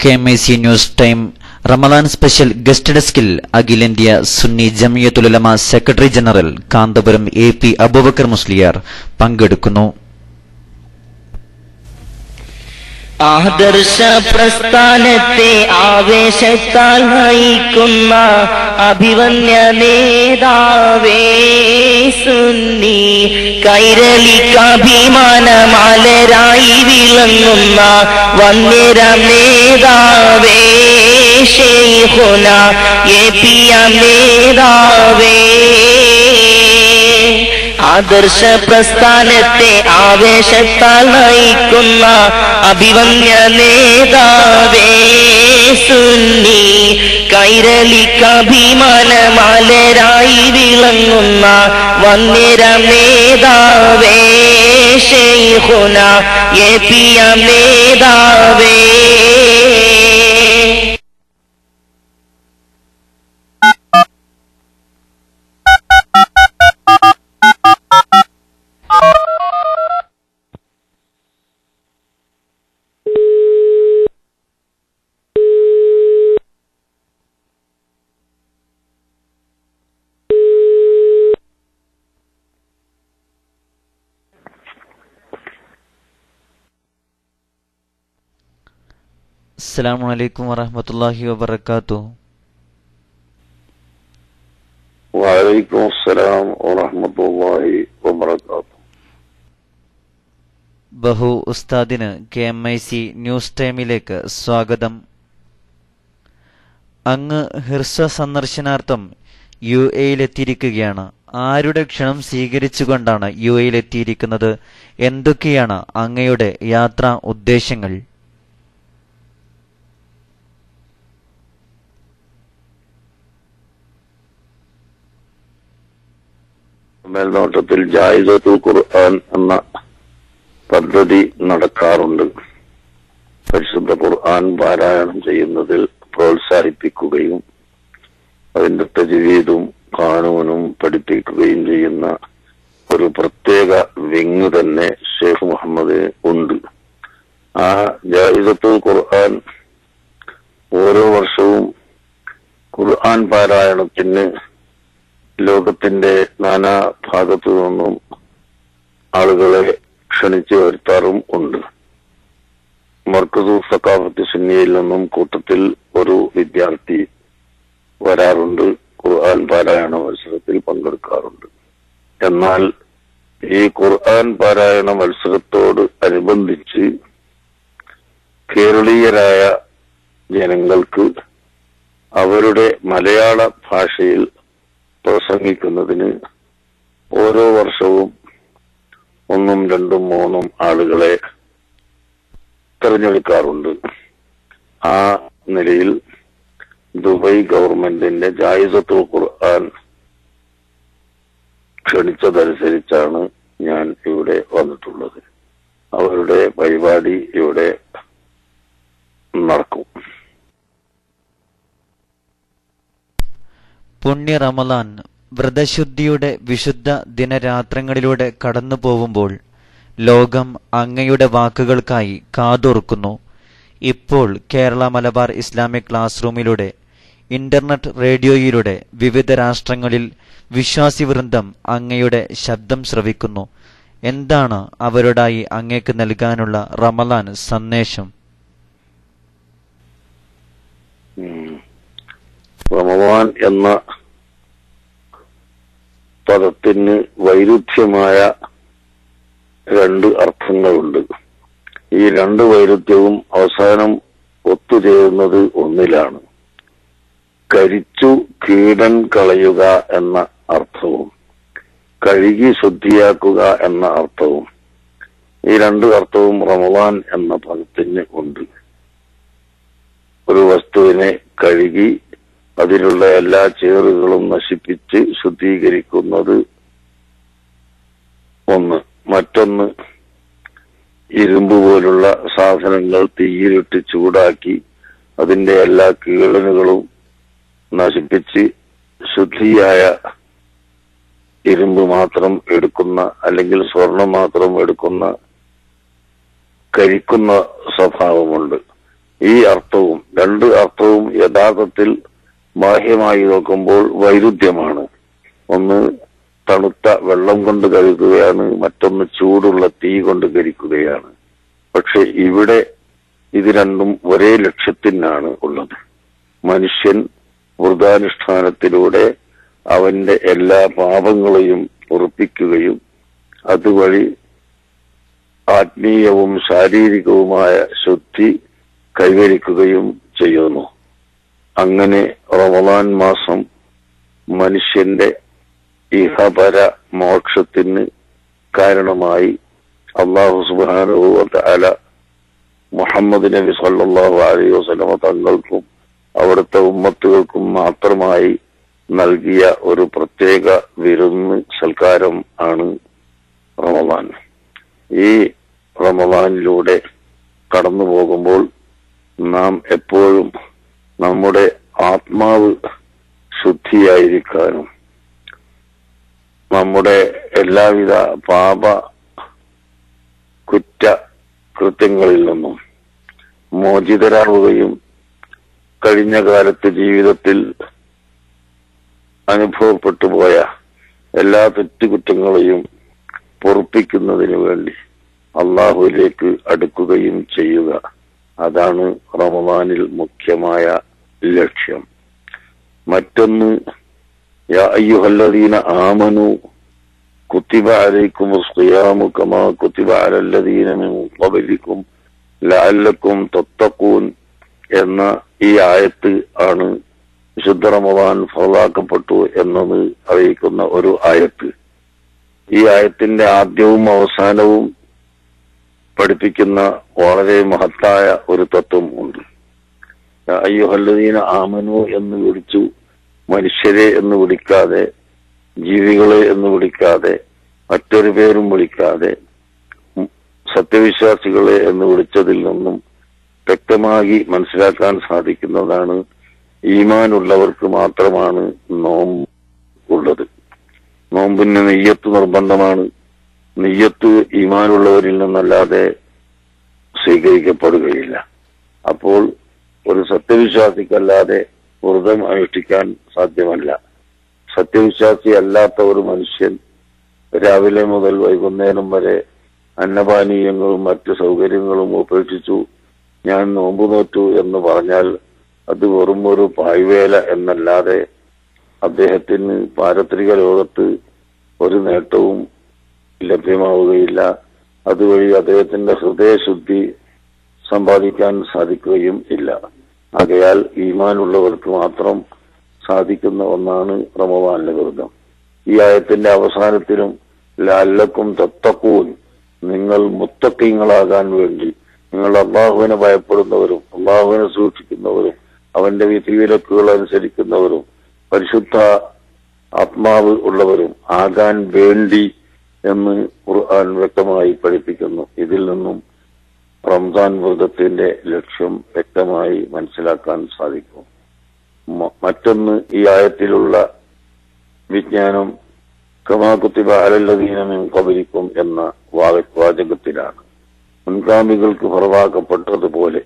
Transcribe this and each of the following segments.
K M I C news time Ramadan special guest ഡെസ്കിൽ അഖിലേന്ത്യ Sunni Jamiathulema secretary general Kanthapuram A P Aboobacker Musliyar പങ്കെടുക്കുന്നു. ആദർശ പ്രസ്ഥാനത്തെ ആവേശത്താൽ നയിക്കുന്ന അഭിവന്യ നേതാവേ സുന്നി. കൈരളിക്കഭിമാനമാലരായി വിളങ്ങുന്ന വന്യര നേതാവേ ഷെയ്ഖുന എ പി നേതാവേ ആദർശ പ്രസ്ഥാനത്തെ ആവേശത്താൽ നയിക്കുന്ന അഭിവന്യ നേതാവേ സുന്നി മാലരായി വിളങ്ങുന്ന വന്യര നേതാവേ ഷെയ്ഖുന എ പി നേതാവേ അസ്സാം വലൈക്കും വാഹമത്തല്ലാഹി വബർക്കാത്തു ബഹു ഉസ്താദിന് K M I C news ടൈമിലേക്ക് സ്വാഗതം. അങ്ങ് ഹിർസ സന്ദർശനാർത്ഥം യു എയിലെത്തിയിരിക്കുകയാണ് ആരുടെ ക്ഷണം സ്വീകരിച്ചുകൊണ്ടാണ് യു എയിലെത്തിയിരിക്കുന്നത് എന്തൊക്കെയാണ് അങ്ങയുടെ യാത്രാ ഉദ്ദേശങ്ങൾ? മേൽനോട്ടത്തിൽ ജായിദത്തുൽ ഖുർആൻ എന്ന പദ്ധതി നടക്കാറുണ്ട്. പരിശുദ്ധ ഖുർആൻ പാരായണം ചെയ്യുന്നതിൽ പ്രോത്സാഹിപ്പിക്കുകയും അതിന്റെ തജുവീതും കാണുവനും പഠിപ്പിക്കുകയും ചെയ്യുന്ന ഒരു പ്രത്യേക വിങ് തന്നെ ഷെയ്ഖ് മുഹമ്മദ് ഉണ്ട്. ആ ജായിദത്തുൽ ഖുർആൻ ഓരോ വർഷവും ഖുർആൻ പാരായണത്തിന് ലോകത്തിന്റെ നാനാ ഭാഗത്തു നിന്നും ആളുകളെ ക്ഷണിച്ചു വരുത്താറും ഉണ്ട്. മർക്കസു സക്കാഫത്ത് സുന്നിയിൽ നിന്നും കൂട്ടത്തിൽ ഒരു വിദ്യാർത്ഥി വരാറുണ്ട്. ഖുർആൻ പാരായണ മത്സരത്തിൽ പങ്കെടുക്കാറുണ്ട്. എന്നാൽ ഈ ഖുർആൻ പാരായണ മത്സരത്തോട് അനുബന്ധിച്ച് കേരളീയരായ ജനങ്ങൾക്ക് അവരുടെ മലയാള ഭാഷയിൽ പ്രസംഗിക്കുന്നതിന് ഓരോ വർഷവും ഒന്നും രണ്ടും മൂന്നും ആളുകളെ തെരഞ്ഞെടുക്കാറുണ്ട്. ആ നിലയിൽ ദുബൈ ഗവൺമെന്റിന്റെ ജായിസത്തുൽ ഖുർആൻ ക്ഷണിച്ചതനുസരിച്ചാണ് ഞാൻ ഇവിടെ വന്നിട്ടുള്ളത്. അവരുടെ പരിപാടി ഇവിടെ നടക്കും. പുണ്യ റമലാൻ വ്രതശുദ്ധിയുടെ വിശുദ്ധ ദിനരാത്രങ്ങളിലൂടെ കടന്നു പോകുമ്പോൾ ലോകം അങ്ങയുടെ വാക്കുകൾക്കായി കാതോർക്കുന്നു. ഇപ്പോൾ കേരള മലബാർ ഇസ്ലാമിക് ക്ലാസ് റൂമിലൂടെ ഇന്റർനെറ്റ് റേഡിയോയിലൂടെ വിവിധ രാഷ്ട്രങ്ങളിൽ വിശ്വാസി വൃന്ദം അങ്ങയുടെ ശബ്ദം ശ്രവിക്കുന്നു. എന്താണ് അവരോടായി അങ്ങേക്ക് നൽകാനുള്ള റമലാൻ സന്ദേശം? റമലാൻ എന്ന പദത്തിന് വൈരുദ്ധ്യമായ രണ്ട് അർത്ഥങ്ങളുണ്ട്. ഈ രണ്ട് വൈരുദ്ധ്യവും അവസാനം ഒത്തുചേരുന്നത് ഒന്നിലാണ്. കരിച്ചു കീടൻ കളയുക എന്ന അർത്ഥവും കഴുകി ശുദ്ധിയാക്കുക എന്ന അർത്ഥവും ഈ രണ്ട് അർത്ഥവും റമവാൻ എന്ന പദത്തിന് ഉണ്ട്. ഒരു വസ്തുവിനെ കഴുകി അതിലുള്ള എല്ലാ ചേറുകളും നശിപ്പിച്ച് ശുദ്ധീകരിക്കുന്നത് ഒന്ന്. മറ്റൊന്ന് ഇരുമ്പ് പോലുള്ള സാധനങ്ങൾ തീയിലിട്ട് ചൂടാക്കി അതിന്റെ എല്ലാ കീളനുകളും നശിപ്പിച്ച് ശുദ്ധിയായ ഇരുമ്പ് മാത്രം എടുക്കുന്ന അല്ലെങ്കിൽ സ്വർണം മാത്രം എടുക്കുന്ന കഴിക്കുന്ന സ്വഭാവമുണ്ട്. ഈ അർത്ഥവും രണ്ട് അർത്ഥവും യഥാർത്ഥത്തിൽ ബാഹ്യമായി നോക്കുമ്പോൾ വൈരുദ്ധ്യമാണ്. ഒന്ന് തണുത്ത വെള്ളം കൊണ്ട് കരുതുകയാണ് മറ്റൊന്ന് ചൂടുള്ള തീ കൊണ്ട് കരിക്കുകയാണ്. പക്ഷെ ഇവിടെ ഇത് രണ്ടും ഒരേ ലക്ഷ്യത്തിനാണ് ഉള്ളത്. മനുഷ്യൻ വൃതാനുഷ്ഠാനത്തിലൂടെ അവന്റെ എല്ലാ പാപങ്ങളെയും ഉറപ്പിക്കുകയും അതുവഴി ആത്മീയവും ശാരീരികവുമായ ശുദ്ധി കൈവരിക്കുകയും ചെയ്യുന്നു. അങ്ങനെ റമദാൻ മാസം മനുഷ്യന്റെ ഇഹപര മോക്ഷത്തിന് കാരണമായി അള്ളാഹു സുബാനുഭവത്തെ അല മുഹമ്മദ് നബി സല്ലാഹു അലൈഹി വസ്ലമ തങ്ങൾക്കും അവിടുത്തെ ഉമ്മത്തുകൾക്കും മാത്രമായി നൽകിയ ഒരു പ്രത്യേക വിരുന്ന് സൽക്കാരം ആണ് റമദാൻ ഈ റമദാനിലൂടെ കടന്നു പോകുമ്പോൾ നാം എപ്പോഴും നമ്മുടെ ആത്മാവ് ശുദ്ധിയായിരിക്കാനും നമ്മുടെ എല്ലാവിധ പാപ കുറ്റ കൃത്യങ്ങളിൽ നിന്നും മോചിതരാവുകയും കഴിഞ്ഞ കാലത്ത് ജീവിതത്തിൽ അനുഭവപ്പെട്ടു പോയ എല്ലാ തെറ്റുകുറ്റങ്ങളെയും പൊറപ്പിക്കുന്നതിന് വേണ്ടി അള്ളാഹുവിലേക്ക് അടുക്കുകയും ചെയ്യുക. അതാണ് റമദാനിൽ മുഖ്യമായ ലക്ഷ്യം. മറ്റൊന്ന് അയ്യുഹല്ലദീന ആമനു കുത്തിബ അലൈക്കും സുയാമുക്കമാ കുത്തിബ അലല്ലദീന ലാലക്കും തൊത്തക്കൂൻ എന്ന ഈ ആയത്ത് ആണ് വിശുദ്ധ റമദാൻ ഫലാക്കപ്പെട്ടു എന്നത് അറിയിക്കുന്ന ഒരു ആയത്ത്. ഈ ആയത്തിന്റെ ആദ്യവും അവസാനവും പഠിപ്പിക്കുന്ന വളരെ മഹത്തായ ഒരു തത്വം ഉണ്ട്. അയ്യോഹല്ലദീന ആമനു എന്ന് വിളിച്ചു മനുഷ്യരെ എന്ന് വിളിക്കാതെ ജീവികളെ എന്ന് വിളിക്കാതെ മറ്റൊരു പേരും വിളിക്കാതെ സത്യവിശ്വാസികളെ എന്ന് വിളിച്ചതിൽ നിന്നും വ്യക്തമായി മനസ്സിലാക്കാൻ സാധിക്കുന്നതാണ് ഈമാനുള്ളവർക്ക് മാത്രമാണ് നോമ്പ് ഉള്ളത്. നോമ്പിന് നെയ്യത്ത് നിർബന്ധമാണ്. നെയ്യത്ത് ഈമാനുള്ളവരിൽ നിന്നല്ലാതെ സ്വീകരിക്കപ്പെടുകയില്ല. അപ്പോൾ ഒരു സത്യവിശ്വാസിക്കല്ലാതെ വ്രതം അനുഷ്ഠിക്കാൻ സാധ്യമല്ല. സത്യവിശ്വാസി അല്ലാത്ത ഒരു മനുഷ്യൻ രാവിലെ മുതൽ വൈകുന്നേരം വരെ അന്നപാനീയങ്ങളും മറ്റ് സൗകര്യങ്ങളും ഉപേക്ഷിച്ചു ഞാൻ നോമ്പ് നോറ്റു എന്ന് പറഞ്ഞാൽ അത് വെറും ഒരു പായ്വേല എന്നല്ലാതെ അദ്ദേഹത്തിന് പാരത്രിക ലോകത്ത് ഒരു നേട്ടവും ലഭ്യമാവുകയില്ല. അതുവഴി അദ്ദേഹത്തിന്റെ ഹൃദയശുദ്ധി സമ്പാദിക്കാൻ സാധിക്കുകയും ഇല്ല. ആകയാൽ ഈമാനുള്ളവർക്ക് മാത്രം സാധിക്കുന്ന ഒന്നാണ് റമവാന്റെ വ്രതം. ഈ ആയത്തിന്റെ അവസാനത്തിലും ലാല്ലക്കും തത്തക്കൂൻ നിങ്ങൾ മുത്തക്കീങ്ങളാകാൻ വേണ്ടി നിങ്ങൾ അള്ളാഹുവിനെ ഭയപ്പെടുന്നവരും അള്ളാഹുവിനെ സൂക്ഷിക്കുന്നവരും അവന്റെ വിധിവിലക്കുകൾ അനുസരിക്കുന്നവരും പരിശുദ്ധ ആത്മാവ് ഉള്ളവരും ആകാൻ വേണ്ടി എന്ന് ഖുർആൻ വ്യക്തമായി പഠിപ്പിക്കുന്നു. ഇതിൽ നിന്നും റംസാൻ വ്രതത്തിന്റെ ലക്ഷ്യം വ്യക്തമായി മനസ്സിലാക്കാൻ സാധിക്കും. മറ്റൊന്ന് ഈ ആയത്തിലുള്ള വിജ്ഞാനം കമാകുത്തിബ അലല്ലദീനമിൻ കബരിക്കും എന്ന വാചകത്തിലാണ്. മുൻഗാമികൾക്ക് പുറവാക്കപ്പെട്ടതുപോലെ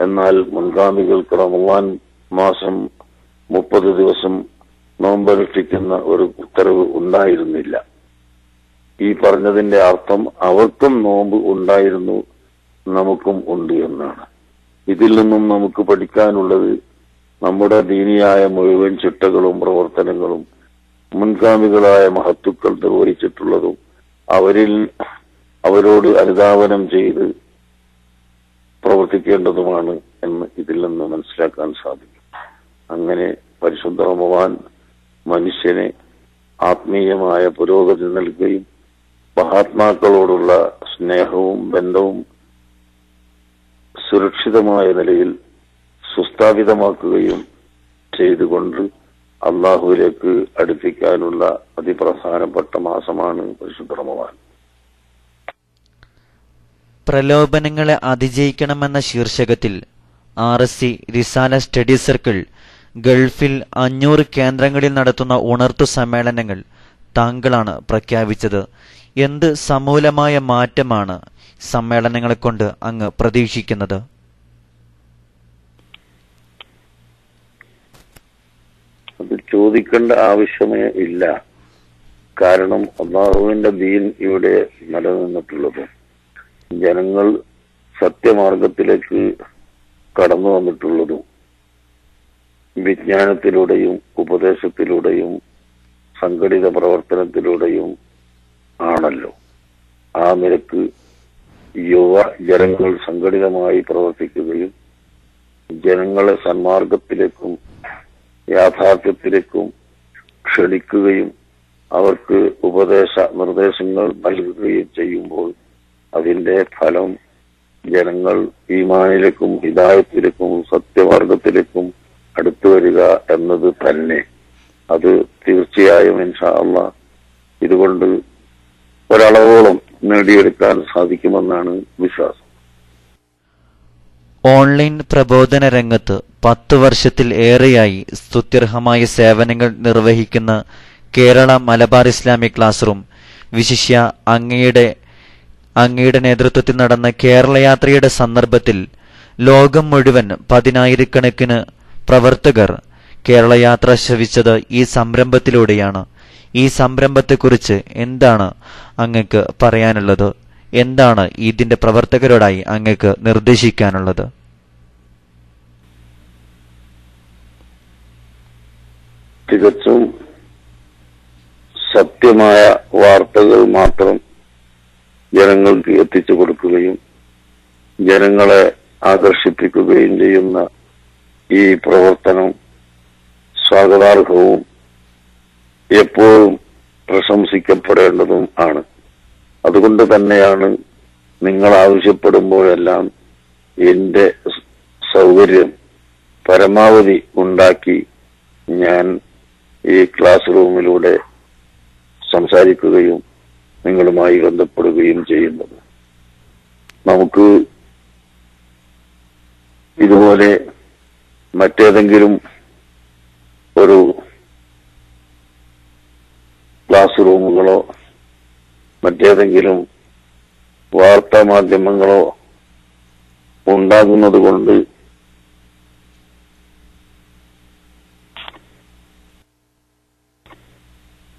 എന്നാൽ മുൻഗാമികൾക്ക് റമവാൻ മാസം മുപ്പത് ദിവസം നോമ്പനുഷ്ഠിക്കുന്ന ഒരു ഉത്തരവ് ഉണ്ടായിരുന്നില്ല. ഈ പറഞ്ഞതിന്റെ അർത്ഥം അവർക്കും നോമ്പ് ഉണ്ടായിരുന്നു നമുക്കും ഉണ്ട് എന്നാണ്. ഇതിൽ നിന്നും നമുക്ക് പഠിക്കാനുള്ളത് നമ്മുടെ ദീനിയായ മുഴുവൻ ചിട്ടകളും പ്രവർത്തനങ്ങളും മുൻഗാമികളായ മഹത്തുക്കൾ നിർവഹിച്ചിട്ടുള്ളതും അവരിൽ അവരോട് അനുധാവനം ചെയ്ത് പ്രവർത്തിക്കേണ്ടതുമാണ് എന്ന് ഇതിൽ നിന്ന് മനസ്സിലാക്കാൻ സാധിക്കും. അങ്ങനെ പരിശുദ്ധ റമവാൻ മനുഷ്യനെ ആത്മീയമായ പുരോഗതി നൽകുകയും മഹാത്മാക്കളോടുള്ള സ്നേഹവും ബന്ധവും സുരക്ഷിതമായ നിലയിൽ സുസ്ഥാപിതമാക്കുകയും ചെയ്തുകൊണ്ട് അള്ളാഹുവിലേക്ക് അടുപ്പിക്കാനുള്ള അതിപ്രധാനപ്പെട്ട മാസമാണ് പരിശുദ്ധ റമവാൻ പ്രലോഭനങ്ങളെ അതിജയിക്കണമെന്ന ശീർഷകത്തിൽ R S C Risala study circle ഗൾഫിൽ അഞ്ഞൂറ് കേന്ദ്രങ്ങളിൽ നടത്തുന്ന ഉണർത്തു സമ്മേളനങ്ങൾ താങ്കളാണ് പ്രഖ്യാപിച്ചത്. എന്ത് സമൂലമായ മാറ്റമാണ് സമ്മേളനങ്ങളെ കൊണ്ട് അങ്ങ് പ്രതീക്ഷിക്കുന്നത്? അത് ചോദിക്കേണ്ട ആവശ്യമേ ഇല്ല. കാരണം അള്ളാഹുവിന്റെ ദീൻ ഇവിടെ നിലനിന്നിട്ടുള്ളത്. ജനങ്ങൾ സത്യമാർഗത്തിലേക്ക് കടന്നു വന്നിട്ടുള്ളതും. വിജ്ഞാനത്തിലൂടെയും ഉപദേശത്തിലൂടെയും സംഘടിത പ്രവർത്തനത്തിലൂടെയും ആണല്ലോ. ആ നിരക്ക് യുവ ജനങ്ങൾ സംഘടിതമായി പ്രവർത്തിക്കുകയും ജനങ്ങളെ സന്മാർഗത്തിലേക്കും യാഥാർത്ഥ്യത്തിലേക്കും ക്ഷണിക്കുകയും അവർക്ക് ഉപദേശ നിർദ്ദേശങ്ങൾ നൽകുകയും ചെയ്യുമ്പോൾ അതിന്റെ ഫലം ജനങ്ങൾ ഈമാനിലേക്കും ഹിതായത്തിലേക്കും സത്യമാർഗത്തിലേക്കും അടുത്തു വരിക എന്നത് തന്നെ. അത് തീർച്ചയായും ഇൻഷാ ഇതുകൊണ്ട് ഒരളവോളം നേടിയെടുക്കാൻ സാധിക്കുമെന്നാണ് വിശ്വാസം. ഓൺലൈൻ പ്രബോധന രംഗത്ത് പത്ത് വർഷത്തിൽ ഏറെയായി സ്തുത്യർഹമായ സേവനങ്ങൾ നിർവഹിക്കുന്ന Kerala Malabar Islamic class room വിശിഷ്യ അങ്ങയുടെ അങ്ങയുടെ നേതൃത്വത്തിൽ നടന്ന കേരളയാത്രയുടെ സന്ദർഭത്തിൽ ലോകം മുഴുവൻ പതിനായിരക്കണക്കിന് പ്രവർത്തകർ കേരളയാത്ര ശ്രവിച്ചത് ഈ സംരംഭത്തിലൂടെയാണ്. ഈ സംരംഭത്തെക്കുറിച്ച് എന്താണ് അങ്ങക്ക് പറയാനുള്ളത്? എന്താണ് ഇതിന്റെ പ്രവർത്തകരോടായി അങ്ങക്ക് നിർദ്ദേശിക്കാനുള്ളത്? തികച്ചും സത്യമായ വാർത്തകൾ മാത്രം ജനങ്ങൾക്ക് എത്തിച്ചു കൊടുക്കുകയും ജനങ്ങളെ ആകർഷിപ്പിക്കുകയും ചെയ്യുന്ന ഈ പ്രവർത്തനം സ്വാഗതാർഹവും എപ്പോഴും പ്രശംസിക്കപ്പെടേണ്ടതും ആണ്. അതുകൊണ്ട് തന്നെയാണ് നിങ്ങൾ ആവശ്യപ്പെടുമ്പോഴെല്ലാം എന്റെ സൗകര്യം പരമാവധി ഉണ്ടാക്കി ഞാൻ ഈ ക്ലാസ് റൂമിലൂടെ സംസാരിക്കുകയും നിങ്ങളുമായി ബന്ധപ്പെടുകയും ചെയ്യുന്നത്. നമുക്ക് ഇതുപോലെ മറ്റേതെങ്കിലും ഒരു ക്ലാസ് റൂമുകളോ മറ്റേതെങ്കിലും വാർത്താ മാധ്യമങ്ങളോ ഉണ്ടാകുന്നത് കൊണ്ട്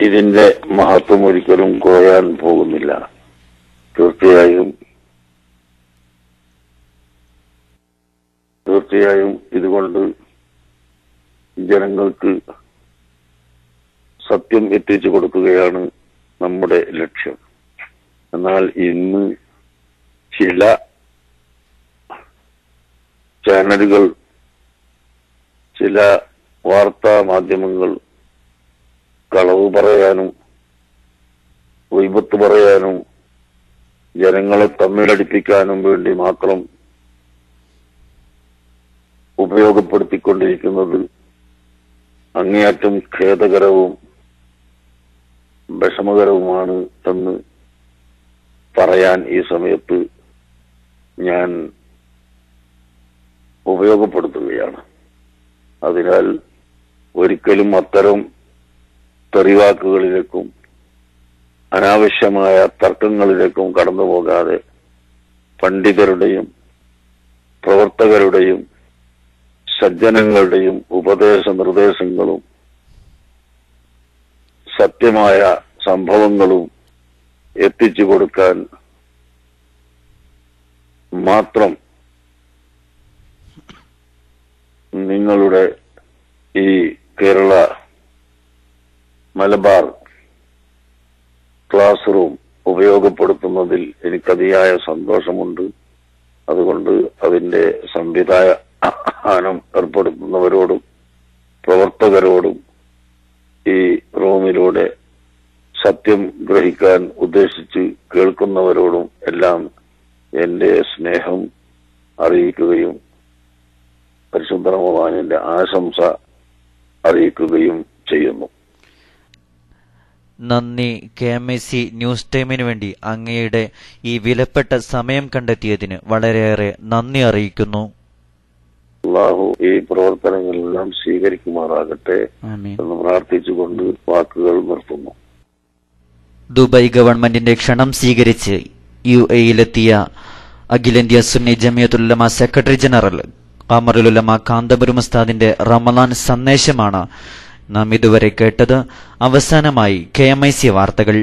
ഇതിന്റെ മഹത്വം ഒരിക്കലും കുറയാൻ പോകുന്നില്ല. തീർച്ചയായും തീർച്ചയായും ഇതുകൊണ്ട് ജനങ്ങൾക്ക് സത്യം എത്തിച്ചു കൊടുക്കുകയാണ് നമ്മുടെ ലക്ഷ്യം. എന്നാൽ ഇന്ന് ചില ചാനലുകൾ ചില വാർത്താ മാധ്യമങ്ങൾ കളവ് പറയാനും വൈപത്ത് പറയാനും ജനങ്ങളെ തമ്മിലടിപ്പിക്കാനും വേണ്ടി മാത്രം ഉപയോഗപ്പെടുത്തിക്കൊണ്ടിരിക്കുന്നത് അങ്ങേയറ്റം ഖേദകരവും വിഷമകരവുമാണ് എന്ന് പറയാൻ ഈ സമയത്ത് ഞാൻ ഉപയോഗപ്പെടുത്തുകയാണ്. അതിനാൽ ഒരിക്കലും അത്തരം തെറിവാക്കുകളിലേക്കും അനാവശ്യമായ തർക്കങ്ങളിലേക്കും കടന്നു പോകാതെ പണ്ഡിതരുടെയും പ്രവർത്തകരുടെയും സജ്ജനങ്ങളുടെയും ഉപദേശ നിർദ്ദേശങ്ങളും സത്യമായ സംഭവങ്ങളും എത്തിച്ചു കൊടുക്കാൻ മാത്രം നിങ്ങളുടെ ഈ കേരള മലബാർ ക്ലാസ് റൂം ഉപയോഗപ്പെടുത്തുന്നതിൽ എനിക്കതിയായ സന്തോഷമുണ്ട് അതുകൊണ്ട് അതിന്റെ സംവിധാനം ഏർപ്പെടുത്തുന്നവരോടും പ്രവർത്തകരോടും ഈ റൂമിലൂടെ സത്യം ഗ്രഹിക്കാൻ ഉദ്ദേശിച്ച് കേൾക്കുന്നവരോടും എല്ലാം എന്റെ സ്നേഹം അറിയിക്കുകയും പരിശുദ്ധ റമദാനിന്റെ ആശംസ അറിയിക്കുകയും ചെയ്യുന്നു. നന്ദി K M S C news ടൈമിന് വേണ്ടി അങ്ങയുടെ ഈ വിലപ്പെട്ട സമയം കണ്ടെത്തിയതിന് വളരെയേറെ നന്ദി അറിയിക്കുന്നു. അള്ളാഹു ഈ പ്രവർത്തനങ്ങളെല്ലാം സ്വീകരിക്കുമാറാകട്ടെ എന്ന് പ്രാർത്ഥിച്ചുകൊണ്ട് വാക്കുകൾ നിർത്തുന്നു. ദുബായ് ഗവൺമെന്റിന്റെ ക്ഷണം സ്വീകരിച്ച് യു എയിലെത്തിയ അഖിലേന്ത്യാ സുന്നി ജമിയത്തുലമ സെക്രട്ടറി ജനറൽ അമറുലുലമ കാന്തപുരം ഉസ്താദിന്റെ റമലാൻ സന്ദേശമാണ് നാം ഇതുവരെ കേട്ടത്. അവസാനമായി കെ എം ഐ സി വാർത്തകൾ.